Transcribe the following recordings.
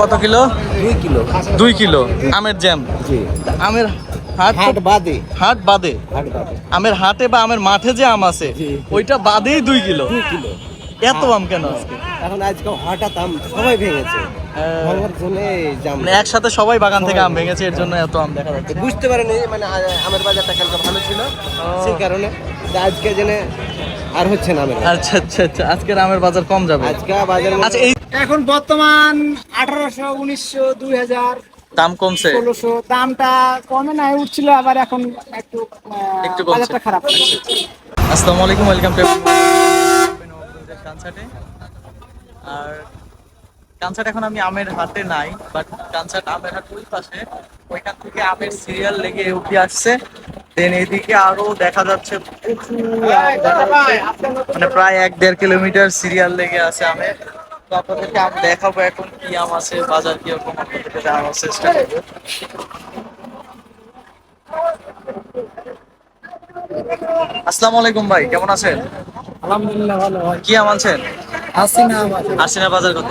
কত কিলো? দুই কিলো। দুই কিলো। আমের জ্যাম। আমের হাট বাদে। হাট বাদে। আমের হাটে বা আমের মাঠে যে আম আছে ওইটা বাদেই দুই কিলো। দুই কিলো। এত আম কেন আজকে? এখন আজকে হঠাৎ আম সবাই ভেঙেছে। জাম। মানে একসাথে সবাই বাগান থেকে আম ভেঙেছে এর জন্য এত আম দেখা যাচ্ছে। বুঝতে পারেনি মানে আমের বাজারটা কালকে ভালো ছিল। সেই কারণে আজকে জেনে আর হচ্ছে না আচ্ছা আচ্ছা আচ্ছা আজকের আমের বাজার কম যাবে। আজকে বাজার আচ্ছা এই এখন বর্তমান আঠারোশো উনিশশো দুই হাজার দাম কমছে। ষোলোশো দামটা কমে নাই উঠছিল আবার এখন একটু একটু। বাজারটা খারাপ। আসসালামু আলাইকুম ওয়েলকাম টু কানসার্টে আর কানসার্ট এখন আমি আমের হাটে নাই বাট কানসার্ট আমের হাট ওই পাশে ওইখান থেকে আমের সিরিয়াল লেগে উঠে আসছে। দেন এদিকে আরও দেখা যাচ্ছে প্রচুর দেখা যাচ্ছে। মানে প্রায় এক দেড় কিলোমিটার সিরিয়াল লেগে আছে আমের। তো আপনাদেরকে আম দেখাবো এখন কি আম আছে বাজার কীরকম আপনাদেরকে জানানোর চেষ্টা করব। আসসালামু আলাইকুম ভাই কেমন আছেন? আলহামদুলিল্লাহ ভালো হয় কি আম আনছেন? আসি না আবার বাজার কত?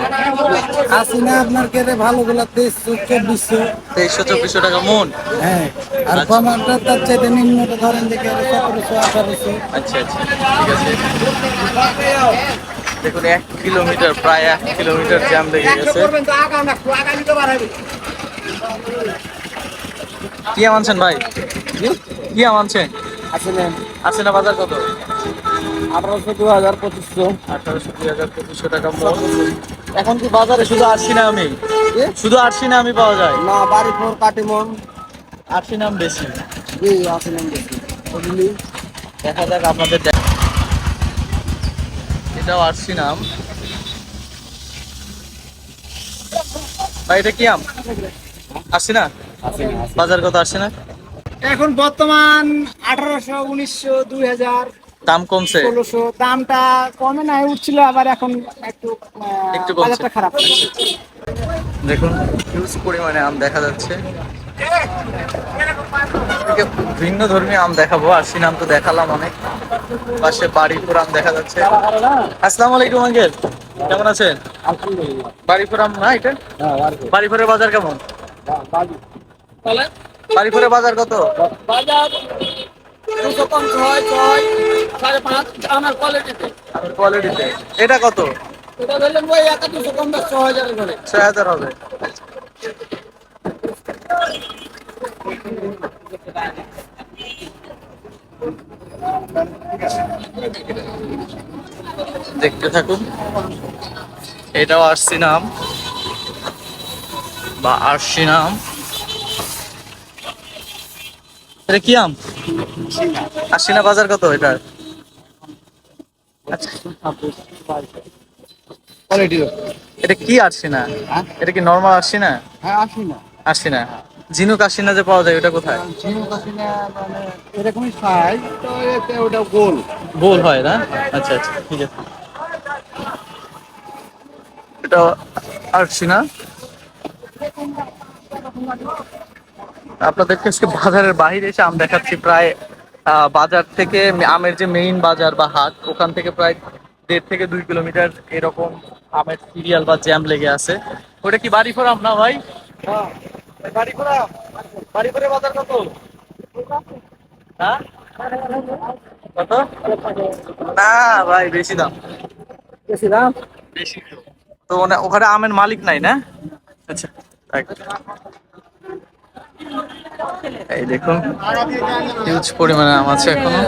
আসি না আপনার কেটে ভালো গুলা তেইশশো চব্বিশশো। তেইশশো চব্বিশশো টাকা মন? হ্যাঁ আর আচ্ছা। কমারটা তার চাইতে নিম্নটা ধরেন দেখে সতেরোশো আঠারোশো। আচ্ছা আচ্ছা ঠিক আছে। দেখুন এক কিলোমিটার প্রায় এক কিলোমিটার জ্যাম লেগে গেছে। কি আনছেন ভাই? কি আনছেন? আসলে আশিনা বাজার কত? আঠারোশো দু হাজার পঁচিশশো। আঠারোশো দুই হাজার পঁচিশশো টাকা এখন কি বাজারে শুধু আরশি না আমি। শুধু আরশি না আমি পাওয়া যায়। না বাড়ি ফোর কাটিমন। আরশি নাম বেশি। জি আসলে বুঝলি দেখা যাক আপনাদের এটাও আরশি নাম ভাই এটা কি আম? আসছি না? বাজার কত আসছে না? এখন বর্তমান আঠারোশো উনিশশো দুই হাজার দাম কমছে? ষোলোশো। দামটা কমে নাই উঠছিল আবার এখন একটু একটু বাজারটা খারাপ। দেখুন হিউজ পরিমাণে আম দেখা যাচ্ছে। ভিন্ন ধর্মী আম দেখাবো আরশি নাম তো দেখালাম অনেক। পাশে বাড়ি আম দেখা যাচ্ছে। আসসালামু আলাইকুম আঙ্কেল। কেমন আছেন? বাড়িপুর আম না এটা? বাড়ি। বাড়িপুরের বাজার কেমন? বাড়িপুরের বাজার কত? বাজার দুশো কম ছয় ছয় সাড়ে পাঁচ আমার কোয়ালিটিতে কোয়ালিটিতে এটা কত? এটা ধরলেন ওই একটা দুশো কম দশ ছ হাজারের ঘরে ছয় হাজার হবে। দেখতে থাকুন। এটাও আরসি নাম বা আরসি নাম। এটা কি আম? আরসিনা বাজার কত এটার আচ্ছা। এটা কি আসছে না? এটা কি নর্মাল আসছে না? হ্যাঁ আসি না। আসছে না। ঝিনুক আসছে যে পাওয়া যায় ওটা কোথায়? ঝিনুক আসিনা মানে এরকমই সাইজ তো এতে ওটা গোল। গোল হয় না? আচ্ছা আচ্ছা ঠিক আছে। এটা আসছে আপনাদেরকে আজকে বাজারের বাইরে এসে আম দেখাচ্ছি। প্রায় বাজার থেকে আমের যে মেইন বাজার বা হাট ওখান থেকে প্রায় দেড় থেকে দুই কিলোমিটার এরকম আমের সিরিয়াল বা জ্যাম লেগে আছে। ওটা কি বাড়ি ফোরাম না ভাই? বাড়ি ফোরাম বাড়ি ফোরে বাজার কত? হ্যাঁ? কত? না ভাই বেশি দাম। বেশি দাম? বেশি তো। তো ওখানে আমের মালিক নাই না? আচ্ছা এই দেখুন হিউজ পরিমাণে আম আছে এখনও।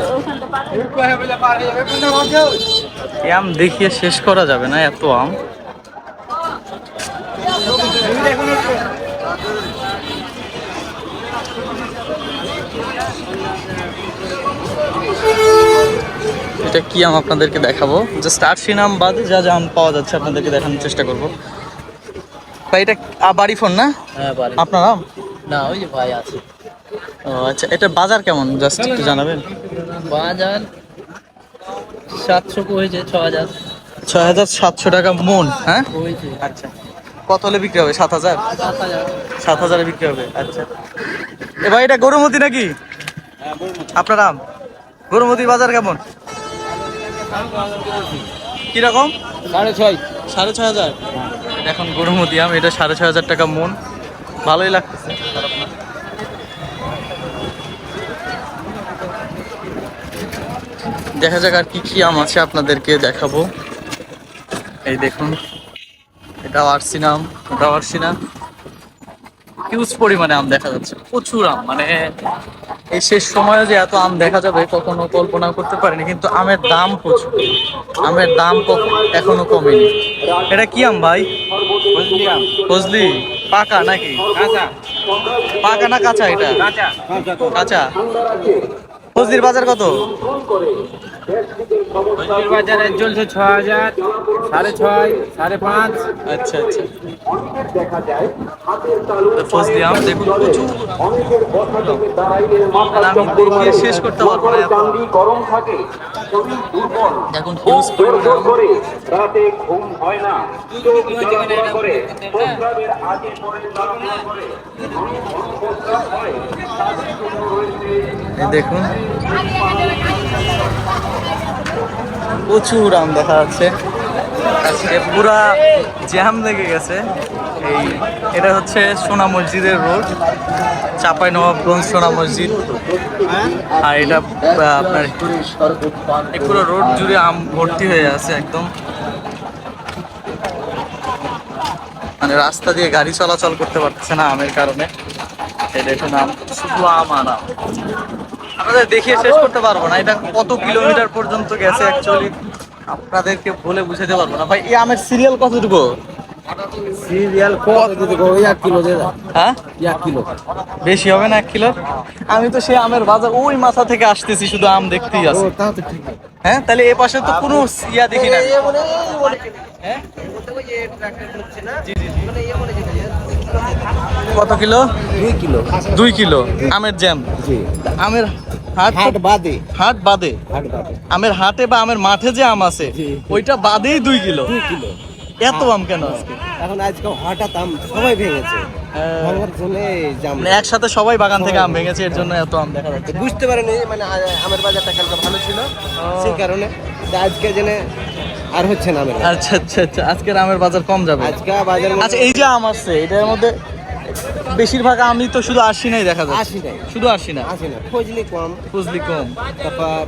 আম দেখিয়ে শেষ করা যাবে না এত আম। এটা কি আম আপনাদেরকে দেখাবো? জাস্ট আরশি নাম বাদে যা যা আম পাওয়া যাচ্ছে আপনাদেরকে দেখানোর চেষ্টা করব। ভাই এটা আ, বাড়ি ফোন না? হ্যাঁ বাড়ি আপনার আম? না ওই যে ভাই আছে। ও আচ্ছা এটা বাজার কেমন? জাস্ট একটু জানাবেন। বাজার সাতশো হয়েছে ছ হাজার। ছয় হাজার সাতশো টাকা মন হ্যাঁ? আচ্ছা। কত হলে বিক্রি হবে? সাত হাজার? সাত হাজার। বিক্রি হবে আচ্ছা। এ ভাই এটা গরুমতি নাকি? আপনার আম? গরুমতির বাজার কেমন? কীরকম? সাড়ে ছয়। সাড়ে ছয় হাজার? এখন গরুমতি আম এটা সাড়ে ছয় হাজার টাকা মন। ভালোই লাগতেছে। দেখা যাক আর কি কি আম আছে আপনাদেরকে দেখাবো। এই দেখুন। এটা আরসি নাম ওটা আরসি নাম। হিউজ পরিমাণে আম দেখা যাচ্ছে প্রচুর আম মানে এই শেষ সময়ে যে এত আম দেখা যাবে কখনো কল্পনা করতে পারিনি কিন্তু আমের দাম প্রচুর। আমের দাম এখনও কমেনি। এটা কি আম ভাই? বুঝলি পাকা নাকি? পাকা না কাঁচা এটা? কাঁচা। ফজলির বাজার কত? বাজারে চলছে ছ হাজার সাড়ে ছয় সাড়ে পাঁচ। আচ্ছা আচ্ছা। ফজলি আম দেখুন প্রচুর। আমি দেখিয়ে শেষ করতে পারব না গরম থাকে। এখন হিউজ পরিমাণে জোর আম। করে। রাতে ঘুম হয় না। চোখ জ্বালা করে। প্রস্রাবের আগে পরে জ্বালা করে। প্রস্রাব হয়। দেখুন। প্রচুর আম দেখা যাচ্ছে। পুরা জ্যাম লেগে গেছে। এই, এটা হচ্ছে সোনা মসজিদের রোড, চাপাই নবাবগঞ্জ সোনা মসজিদ। আর এটা আপনার এই পুরো রোড জুড়ে আম ভর্তি হয়ে আছে একদম। মানে রাস্তা দিয়ে গাড়ি চলাচল করতে পারতেছে না আমের কারণে। এই দেখুন আম, শুধু আম আর আম। দেখিয়ে শেষ করতে পারব না, এটা কত কিলোমিটার পর্যন্ত গেছে অ্যাকচুয়ালি আপনাদেরকে বলে বুঝাতে পারব না। ভাই এই আমের সিরিয়াল কতটুকু? সিরিয়াল কত দিতে গো এক কিলো হ্যাঁ? এক কিলো। বেশি হবে না এক কিলো? আমি তো সেই আমের বাজার ওই মাথা থেকে আসতেছি শুধু আম দেখতেই ও আছে। তাও তো ঠিক। হ্যাঁ তাহলে এ পাশে তো কোনো ইয়া দেখি না। হ্যাঁ? কত কিলো? দুই কিলো। দুই কিলো। আমের জ্যাম জি। আমের হাট হাট বাদে। হাট বাদে। হাট বাদে। আমের হাটে বা আমের মাঠে যে আম আছে ওইটা বাদেই দুই কিলো। দুই কিলো। এত আম কেন আজকে? এখন আজকে হঠাৎ আম সবাই ভেঙেছে। হ্যাঁ। মানে একসাথে সবাই বাগান থেকে আম ভেঙেছে এর জন্য এত আম দেখা যাচ্ছে। বুঝতে পারেনি মানে আমের বাজারটা কালকে ভালো ছিল। সেই কারণে আজকে জেনে আর হচ্ছে না। আচ্ছা আচ্ছা আচ্ছা আজকের আমের বাজার কম যাবে। আজকে বাজার আচ্ছা এই যে আম আসছে এটার মধ্যে বেশিরভাগ আমি তো শুধু আশি নাই দেখা যাচ্ছে। আশি নাই শুধু আশি না আসে না ফজলি কম। বুঝলি কম। তারপর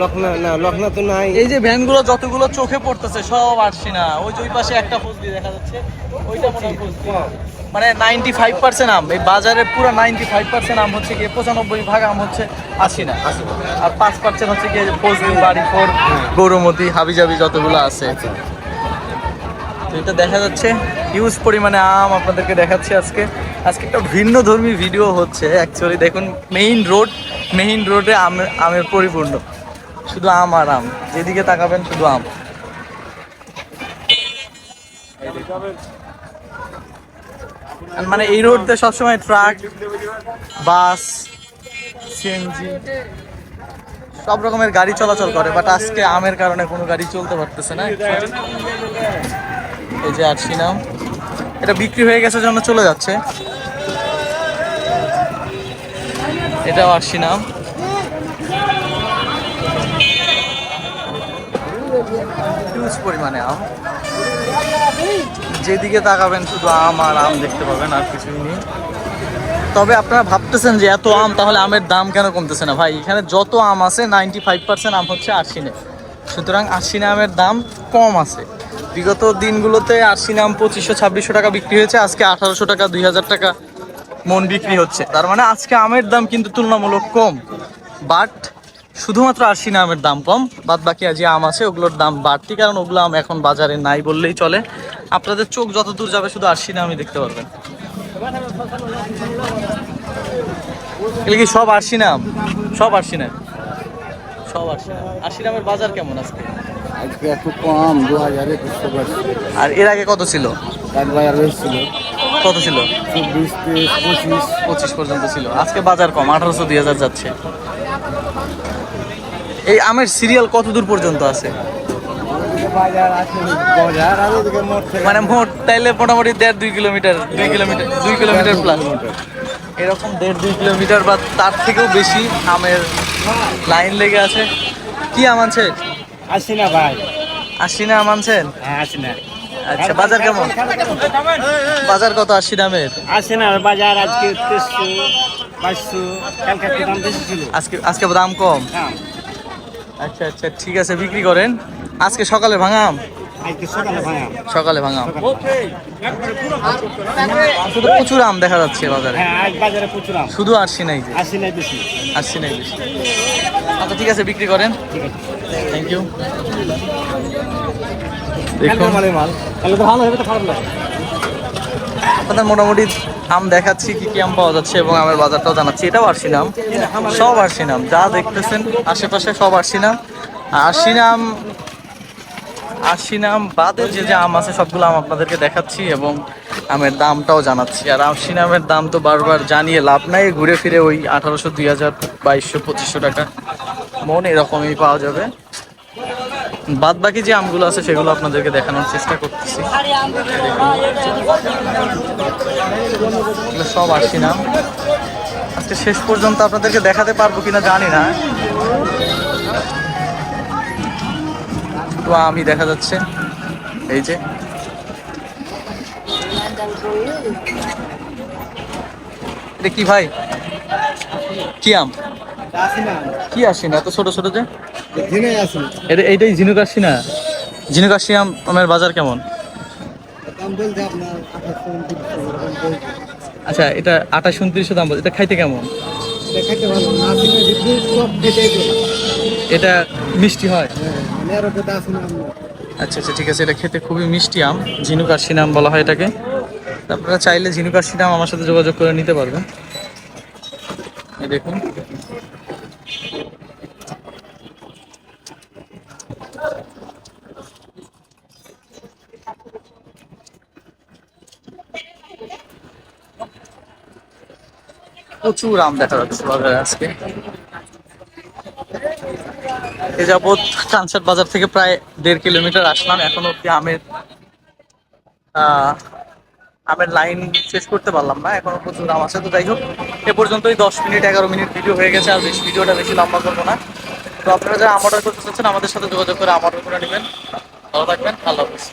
লখনা না লখনা তো নাই। এই যে ভ্যানগুলো যতগুলো চোখে পড়তেছে সব আসছি না ওই যে ওই পাশে একটা ফজলি দেখা যাচ্ছে। ওইটা মনে হয় ফজলি। মানে নাইনটি ফাইভ পার্সেন্ট আম। এই বাজারের পুরো নাইনটি ফাইভ পার্সেন্ট আম হচ্ছে গিয়ে পঁচানব্বই ভাগ আম হচ্ছে আশি না আর পাঁচ পার্সেন্ট হচ্ছে গিয়ে ফজলি বাড়িপুর গৌরমতি হাবিজাবি যতগুলো আছে। আচ্ছা। তো এটা দেখা যাচ্ছে। হিউজ পরিমাণে আম আপনাদেরকে দেখাচ্ছি আজকে। আজকে একটা ভিন্ন ধর্মী ভিডিও হচ্ছে অ্যাকচুয়ালি দেখুন মেইন রোড মেইন রোডে আমের আমের পরিপূর্ণ। শুধু আম আর আম, যেদিকে তাকাবেন শুধু আম। মানে এই রোড রোডতে সবসময় ট্রাক বাস সিএনজি সব রকমের গাড়ি চলাচল করে বাট আজকে আমের কারণে কোনো গাড়ি চলতে পারতেছে না এই যে আরশি নাম এটা বিক্রি হয়ে গেছে জন্য চলে যাচ্ছে। এটাও নাম হিউজ পরিমাণে আম। যেদিকে তাকাবেন শুধু আম আর আম দেখতে পাবেন, আর কিছুই নেই। তবে আপনারা ভাবতেছেন যে এত আম, তাহলে আমের দাম কেন কমতেছে না? ভাই, এখানে যত আম আছে নাইনটি ফাইভ পার্সেন্ট আম হচ্ছে আশিনে সুতরাং আশিনে আমের দাম কম আছে। বিগত দিনগুলোতে আশিনে আম পঁচিশশো, ছাব্বিশশো টাকা বিক্রি হয়েছে। আজকে আঠারোশো টাকা, দুই হাজার টাকা মন বিক্রি হচ্ছে। তার মানে আজকে আমের দাম কিন্তু তুলনামূলক কম। বাট শুধুমাত্র আশিনে আমের দাম কম। বাদ বাকি যে আম আছে, ওগুলোর দাম বাড়তি, কারণ ওগুলো আম এখন বাজারে নাই বললেই চলে। আপনাদের চোখ যত দূর যাবে, শুধু আশিনে আমি দেখতে পারবেন। এগুলো কি সব আশি নাম সব আশি নাম সব আশি নাম আশি নামের বাজার কেমন আজকে? আজকে একটু কম দু হাজারে পারছি আর এর আগে কত ছিল? এক বাজার হয়েছিল কত ছিল? চব্বিশ তেইশ পঁচিশ। পঁচিশ পর্যন্ত ছিল। আজকে বাজার কম আঠারোশো দুই হাজার যাচ্ছে। এই আমের সিরিয়াল কত দূর পর্যন্ত আছে? আছে মানে মোট তাইলে মোটামুটি দেড় দুই কিলোমিটার দুই কিলোমিটার দুই কিলোমিটার প্লাস এরকম দেড় দুই কিলোমিটার বা তার থেকেও বেশি আমের লাইন লেগে আছে। কি আম আনছেন আসি না ভাই। আশি না আম আনছেন হ্যাঁ আসি না আচ্ছা বাজার কেমন? বাজার কত আশি দামের আসে না বাজার আজকে তেইশশো বাইশশো কালকে একটু দাম বেশি ছিল। আজকে আজকে দাম কম? হ্যাঁ। আচ্ছা আচ্ছা ঠিক আছে বিক্রি করেন। আজকে সকালে ভাঙাম সকালে ভাঙাম শুধু প্রচুর আম দেখা যাচ্ছে বাজারে। হ্যাঁ শুধু আরশি নাই আসি নাই বেশি। আরশি নাই বেশি। আচ্ছা ঠিক আছে বিক্রি করেন। থ্যাংক ইউ আপনাদের মোটামুটি আম দেখাচ্ছি কি কি আম পাওয়া যাচ্ছে এবং আমের বাজারটাও জানাচ্ছি। এটাও আরসিনাম সব আরসিনাম যা দেখতেছেন আশেপাশে সব আরসিনাম আরসিনাম আশি নাম বাদে যে যে আম আছে সবগুলো আম আপনাদেরকে দেখাচ্ছি এবং আমের দামটাও জানাচ্ছি। আর আশি নামের দাম তো বারবার জানিয়ে লাভ নাই, ঘুরে ফিরে ওই আঠারোশো, দুই হাজার, বাইশশো, পঁচিশশো টাকা মন এরকমই পাওয়া যাবে। বাদ বাকি যে আমগুলো আছে সেগুলো আপনাদেরকে দেখানোর চেষ্টা করতেছি। সব আশি নাম। আজকে শেষ পর্যন্ত আপনাদেরকে দেখাতে পারব কিনা জানি না। আমি দেখা যাচ্ছে এই যে কি ভাই কি আম কি আসি না এত ছোট ছোট যে এইটাই ঝিনুক আসি না ঝিনুক আসি আম আমের বাজার কেমন আচ্ছা এটা আঠাশ উনত্রিশশো দাম বলছে এটা খাইতে কেমন এটা মিষ্টি হয়? আরও আচ্ছা আচ্ছা ঠিক আছে, এটা খেতে খুবই মিষ্টি আম। ঝিনুক আশি নাম বলা হয় এটাকে। আপনারা চাইলে ঝিনুক আশি নাম আমার সাথে যোগাযোগ করে নিতে পারবেন। এই দেখুন। প্রচুর আম দেখা যাচ্ছে বাজারে আজকে। এ যাবৎ কানসার বাজার থেকে প্রায় দেড় কিলোমিটার আসলাম। এখন অব্দি আমের আমের লাইন শেষ করতে পারলাম না। এখনও প্রচুর আম আছে। তো যাই হোক, এ পর্যন্তই দশ মিনিট, এগারো মিনিট ভিডিও হয়ে গেছে। আর বেশি ভিডিওটা বেশি লম্বা করব না। তো আপনারা যারা আম অর্ডার করতে চাচ্ছেন, আমাদের সাথে যোগাযোগ করে আম অর্ডার করে নেবেন। ভালো থাকবেন। আল্লাহ হাফিজ।